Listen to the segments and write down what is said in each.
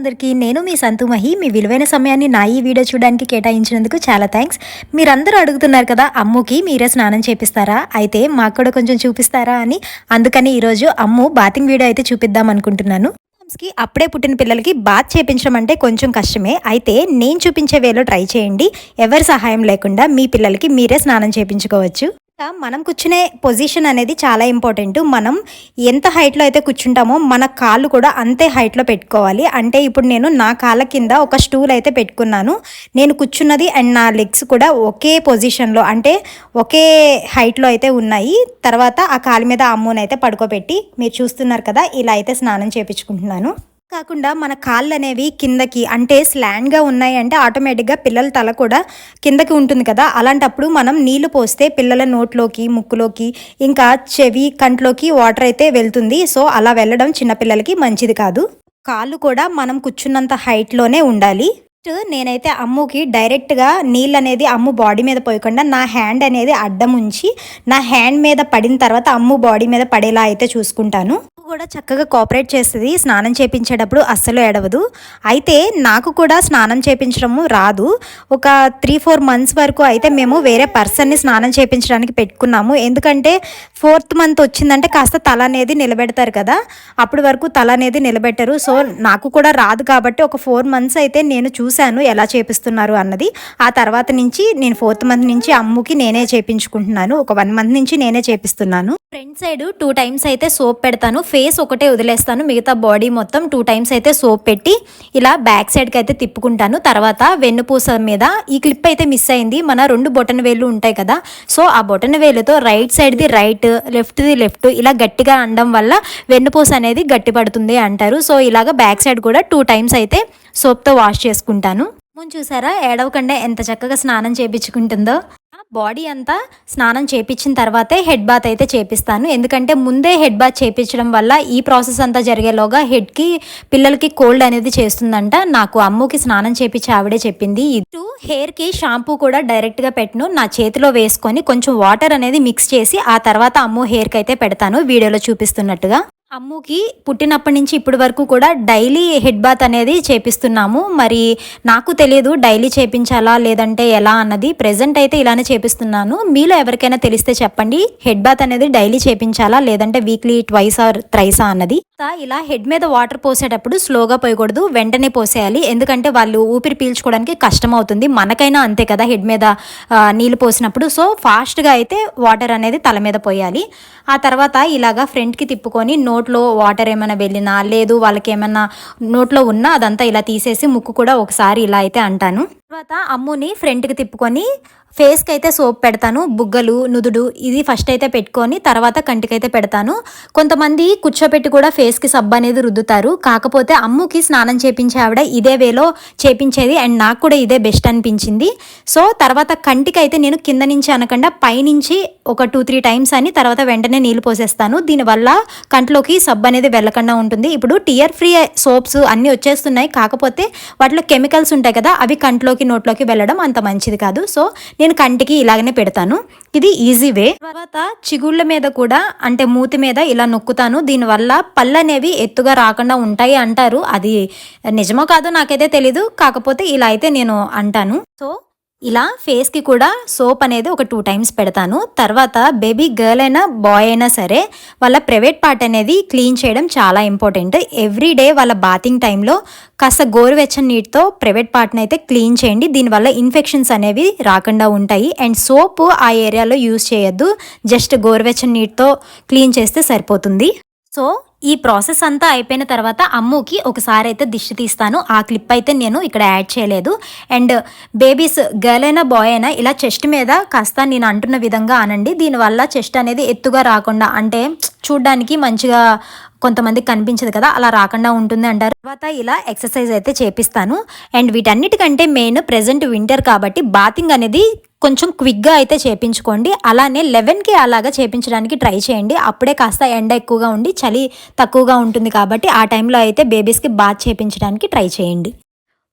అందరికీ నేను మీ సంతుమహి మీ విలువైన సమయాన్ని నా ఈ వీడియో చూడడానికి కేటాయించినందుకు చాలా థ్యాంక్స్. మీరందరూ అడుగుతున్నారు కదా అమ్ముకి మీరే స్నానం చేపిస్తారా? అయితే మాకు కూడా కొంచెం చూపిస్తారా అని. అందుకని ఈరోజు అమ్ము బాతింగ్ వీడియో అయితే చూపిద్దాం అనుకుంటున్నాను. కి అప్పుడే పుట్టిన పిల్లలకి బాత్ చేపించడం అంటే కొంచెం కష్టమే. అయితే నేను చూపించే వేలో ట్రై చేయండి. ఎవరి సహాయం లేకుండా మీ పిల్లలకి మీరే స్నానం చేపించుకోవచ్చు. మనం కూర్చునే పొజిషన్ అనేది చాలా ఇంపార్టెంట్ మనం ఎంత హైట్లో అయితే కూర్చుంటామో మన కాళ్ళు కూడా అంతే హైట్లో పెట్టుకోవాలి. అంటే ఇప్పుడు నేను నా కాళ్ళ కింద ఒక స్టూల్ అయితే పెట్టుకున్నాను. నేను కూర్చున్నది అండ్ నా లెగ్స్ కూడా ఒకే పొజిషన్లో అంటే ఒకే హైట్లో అయితే ఉన్నాయి. తర్వాత ఆ కాలు మీద అమ్ముని అయితే పడుకోబెట్టి మీరు చూస్తున్నారు కదా ఇలా అయితే స్నానం చేపించుకుంటున్నాను. కాకుండా మన కాళ్ళు అనేవి కిందకి అంటే స్లాండ్గా ఉన్నాయి అంటే ఆటోమేటిక్గా పిల్లల తల కూడా కిందకి ఉంటుంది కదా. అలాంటప్పుడు మనం నీళ్ళు పోస్తే పిల్లల నోట్లోకి ముక్కులోకి ఇంకా చెవి కంట్లోకి వాటర్ అయితే వెళ్తుంది. సో అలా వెళ్ళడం చిన్నపిల్లలకి మంచిది కాదు. కాళ్ళు కూడా మనం కూర్చున్నంత హైట్లోనే ఉండాలి. నేనైతే అమ్ముకి డైరెక్ట్గా నీళ్ళు అనేది అమ్ము బాడీ మీద పోయకుండా నా హ్యాండ్ అనేది అడ్డం ఉంచి నా హ్యాండ్ మీద పడిన తర్వాత అమ్ము బాడీ మీద పడేలా అయితే చూసుకుంటాను. కూడా చక్కగా కోఆపరేట్ చేస్తుంది. స్నానం చేపించేటప్పుడు అస్సలు ఎడవదు అయితే నాకు కూడా స్నానం చేపించడము రాదు. ఒక త్రీ ఫోర్ మంత్స్ వరకు అయితే మేము వేరే పర్సన్ని స్నానం చేపించడానికి పెట్టుకున్నాము. ఎందుకంటే ఫోర్త్ మంత్ వచ్చిందంటే కాస్త తల అనేది నిలబెడతారు కదా. అప్పటి వరకు తల అనేది నిలబెట్టరు. సో నాకు కూడా రాదు కాబట్టి ఒక ఫోర్ మంత్స్ అయితే నేను చూశాను ఎలా చేపిస్తున్నారు అన్నది. ఆ తర్వాత నుంచి నేను ఫోర్త్ మంత్ నుంచి అమ్ముకి నేనే చేపించుకుంటున్నాను. ఒక వన్ మంత్ నుంచి నేనే చేపిస్తున్నాను. ఫ్రంట్ సైడ్ టూ టైమ్స్ అయితే సోప్ పెడతాను. ఫేస్ ఒకటే వదిలేస్తాను. మిగతా బాడీ మొత్తం టూ టైమ్స్ అయితే సోప్ పెట్టి ఇలా బ్యాక్ సైడ్కి అయితే తిప్పుకుంటాను. తర్వాత వెన్నుపూస మీద ఈ క్లిప్ అయితే మిస్ అయింది. మన రెండు బొటన వేలు ఉంటాయి కదా. సో ఆ బొటన వేలుతో రైట్ సైడ్ది రైట్ లెఫ్ట్ది లెఫ్ట్ ఇలా గట్టిగా అనడం వల్ల వెన్నుపూస అనేది గట్టి పడుతుంది అంటారు. సో ఇలాగ బ్యాక్ సైడ్ కూడా టూ టైమ్స్ అయితే సోప్తో వాష్ చేసుకుంటాను. ముందు చూసారా? ఏడవకుండా ఎంత చక్కగా స్నానం చేపించుకుంటుందో. బాడీ అంతా స్నానం చేపించిన తర్వాతే హెడ్ బాత్ అయితే చేపిస్తాను. ఎందుకంటే ముందే హెడ్ బాత్ చేపించడం వల్ల ఈ ప్రాసెస్ అంతా జరిగేలోగా హెడ్కి పిల్లలకి కోల్డ్ అనేది చేస్తుందంట. నాకు అమ్ముకి స్నానం చేపించి ఆవిడే చెప్పింది. ఇటు హెయిర్కి షాంపూ కూడా డైరెక్ట్గా పెట్టను. నా చేతిలో వేసుకొని కొంచెం వాటర్ అనేది మిక్స్ చేసి ఆ తర్వాత అమ్ము హెయిర్కి అయితే పెడతాను. వీడియోలో చూపిస్తున్నట్టుగా. అమ్ముకి పుట్టినప్పటి నుంచి ఇప్పటి వరకు కూడా డైలీ హెడ్ బాత్ అనేది చేపిస్తున్నాము. మరి నాకు తెలియదు డైలీ చేపించాలా లేదంటే ఎలా అన్నది ప్రెజెంట్ అయితే ఇలానే చేపిస్తున్నాను. మీలో ఎవరికైనా తెలిస్తే చెప్పండి. హెడ్ బాత్ అనేది డైలీ చేపించాలా లేదంటే వీక్లీ ట్వైస్ ఆర్ త్రైసా అన్నది. ఇలా హెడ్ మీద వాటర్ పోసేటప్పుడు స్లోగా పోయకూడదు. వెంటనే పోసేయాలి. ఎందుకంటే వాళ్ళు ఊపిరి పీల్చుకోవడానికి కష్టం అవుతుంది. మనకైనా అంతే కదా హెడ్ మీద నీళ్ళు పోసినప్పుడు. సో ఫాస్ట్గా అయితే వాటర్ అనేది తల మీద పోయాలి. ఆ తర్వాత ఇలాగా ఫ్రంట్కి తిప్పుకొని నోట్లో వాటర్ ఏమైనా వెళ్ళినా లేదు వాళ్ళకి ఏమైనా నోట్లో ఉన్నా అదంతా ఇలా తీసేసి ముక్కు కూడా ఒకసారి ఇలా అయితే అంటాను. తర్వాత అమ్ముని ఫ్రంట్కి తిప్పుకొని ఫేస్కి అయితే సోప్ పెడతాను బుగ్గలు నుదుడు ఇది ఫస్ట్ అయితే పెట్టుకొని తర్వాత కంటికైతే పెడతాను. కొంతమంది కూర్చోపెట్టి కూడా ఫేస్కి సబ్బు అనేది రుద్దుతారు. కాకపోతే అమ్ముకి స్నానం చేపించే ఆవిడ ఇదే వేలో చేపించేది అండ్ నాకు కూడా ఇదే బెస్ట్ అనిపించింది. సో తర్వాత కంటికి అయితే నేను కింద నుంచి అనకుండా పైనుంచి ఒక టూ త్రీ టైమ్స్ అని తర్వాత వెంటనే నీళ్ళు పోసేస్తాను. దీనివల్ల కంట్లోకి సబ్బు అనేది వెళ్ళకుండా ఉంటుంది. ఇప్పుడు టియర్ ఫ్రీ సోప్స్ అన్నీ వచ్చేస్తున్నాయి. కాకపోతే వాటిలో కెమికల్స్ ఉంటాయి కదా అవి కంట్లోకి నోట్లోకి వెళ్ళడం అంత మంచిది కాదు. సో నేను కంటికి ఇలాగనే పెడతాను. ఇది ఈజీ వే. తర్వాత చిగుళ్ళ మీద కూడా అంటే మూతి మీద ఇలా నొక్కుతాను. దీనివల్ల పళ్ళు అనేవి ఎత్తుగా రాకుండా ఉంటాయి అంటారు. అది నిజమో కాదో నాకైతే తెలీదు. కాకపోతే ఇలా అయితే నేను అంటాను. సో ఇలా ఫేస్కి కూడా సోప్ అనేది ఒక టూ టైమ్స్ పెడతాను. తర్వాత బేబీ గర్ల్ అయినా బాయ్ అయినా సరే వాళ్ళ ప్రైవేట్ పార్ట్ అనేది క్లీన్ చేయడం చాలా ఇంపార్టెంట్. ఎవ్రీ డే వాళ్ళ బాతింగ్ టైంలో కాస్త గోరువెచ్చని నీటితో ప్రైవేట్ పార్ట్ని అయితే క్లీన్ చేయండి. దీనివల్ల ఇన్ఫెక్షన్స్ అనేవి రాకుండా ఉంటాయి. అండ్ సోప్ ఆ ఏరియాలో యూజ్ చేయొద్దు. జస్ట్ గోరువెచ్చని నీటితో క్లీన్ చేస్తే సరిపోతుంది. సో ఈ ప్రాసెస్ అంతా అయిపోయిన తర్వాత అమ్ముకి ఒకసారి అయితే దిష్టి తీస్తాను. ఆ క్లిప్ అయితే నేను ఇక్కడ యాడ్ చేయలేదు. అండ్ బేబీస్ గర్ల్ అయినా బాయ్ అయినా ఇలా చెస్ట్ మీద కాస్త నేను అంటున్న విధంగా అనండి. దీనివల్ల చెస్ట్ అనేది ఎత్తుగా రాకుండా అంటే చూడ్డానికి మంచిగా కొంతమందికి కనిపించదు కదా అలా రాకుండా ఉంటుంది అంటారు. తర్వాత ఇలా ఎక్సర్సైజ్ అయితే చేపిస్తాను. అండ్ వీటన్నిటికంటే మెయిన్ ప్రజెంట్ వింటర్ కాబట్టి బాతింగ్ అనేది కొంచెం క్విక్గా అయితే చేపించుకోండి. అలానే లెవెన్కి అలాగా చేపించడానికి ట్రై చేయండి. అప్పుడే కాస్త ఎండ ఎక్కువగా ఉండి చలి తక్కువగా ఉంటుంది కాబట్టి ఆ టైంలో అయితే బేబీస్కి బాత్ చేపించడానికి ట్రై చేయండి.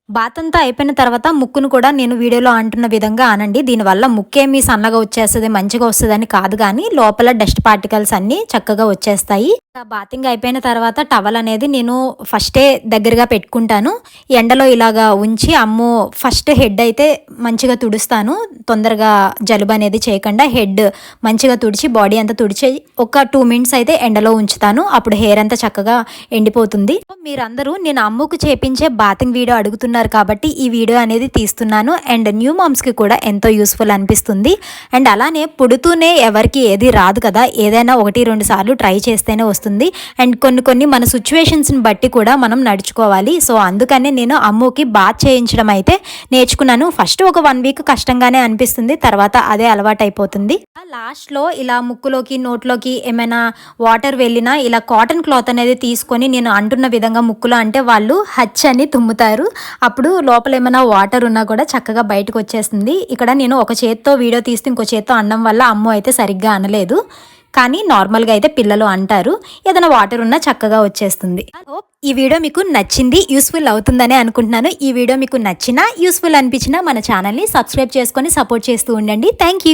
బాత్ అంతా అయిపోయిన తర్వాత ముక్కును కూడా నేను వీడియోలో అంటున్న విధంగా అనండి దీనివల్ల ముక్కేమీ సన్నగా వచ్చేస్తుంది మంచిగా వస్తుందని కాదు కానీ లోపల డస్ట్ పార్టికల్స్ అన్నీ చక్కగా వచ్చేస్తాయి. బాతింగ్ అయిపోయిన తర్వాత టవల్ అనేది నేను ఫస్టే దగ్గరగా పెట్టుకుంటాను. ఎండలో ఇలాగా ఉంచి అమ్ము ఫస్ట్ హెడ్ అయితే మంచిగా తుడుస్తాను. తొందరగా జలుబు అనేది చేయకుండా హెడ్ మంచిగా తుడిచి బాడీ అంతా తుడిచి ఒక టూ మినిట్స్ అయితే ఎండలో ఉంచుతాను. అప్పుడు హెయిర్ అంతా చక్కగా ఎండిపోతుంది. మీరందరూ నేను అమ్ముకు చేపించే బాతింగ్ వీడియో అడుగుతున్నారు కాబట్టి ఈ వీడియో అనేది తీస్తున్నాను. అండ్ న్యూ మామ్స్కి కూడా ఎంతో యూస్ఫుల్ అనిపిస్తుంది. అండ్ అలానే పుడుతూనే ఎవరికి ఏది రాదు కదా ఏదైనా ఒకటి రెండు సార్లు ట్రై చేస్తేనే వస్తుంది. అండ్ కొన్ని కొన్ని మన సిచ్యువేషన్స్ని బట్టి కూడా మనం నడుచుకోవాలి. సో అందుకనే నేను అమ్ముకి బాత్ చేయించడం అయితే నేర్చుకున్నాను. ఫస్ట్ ఒక వన్ వీక్ కష్టంగానే అనిపిస్తుంది. తర్వాత అదే అలవాటు అయిపోతుంది లాస్ట్లో ఇలా ముక్కులోకి నోట్లోకి ఏమైనా వాటర్ వెళ్ళినా ఇలా కాటన్ క్లాత్ అనేది తీసుకొని నేను అంటున్న విధంగా ముక్కులో అంటే వాళ్ళు హచ్ అని తుమ్ముతారు. అప్పుడు లోపల ఏమైనా వాటర్ ఉన్నా కూడా చక్కగా బయటకు వచ్చేస్తుంది. ఇక్కడ నేను ఒక చేత్తో వీడియో తీస్తే ఇంకో చేత్తో అనడం వల్ల అమ్మ అయితే సరిగ్గా అనలేదు. కానీ నార్మల్గా అయితే పిల్లలు అంటారు. ఏదైనా వాటర్ ఉన్నా చక్కగా వచ్చేస్తుంది. ఈ వీడియో మీకు నచ్చింది యూస్ఫుల్ అవుతుందని అనుకుంటున్నాను. ఈ వీడియో మీకు నచ్చినా యూస్ఫుల్ అనిపించినా మన ఛానల్ని సబ్స్క్రైబ్ చేసుకొని సపోర్ట్ చేస్తూ ఉండండి. Thank you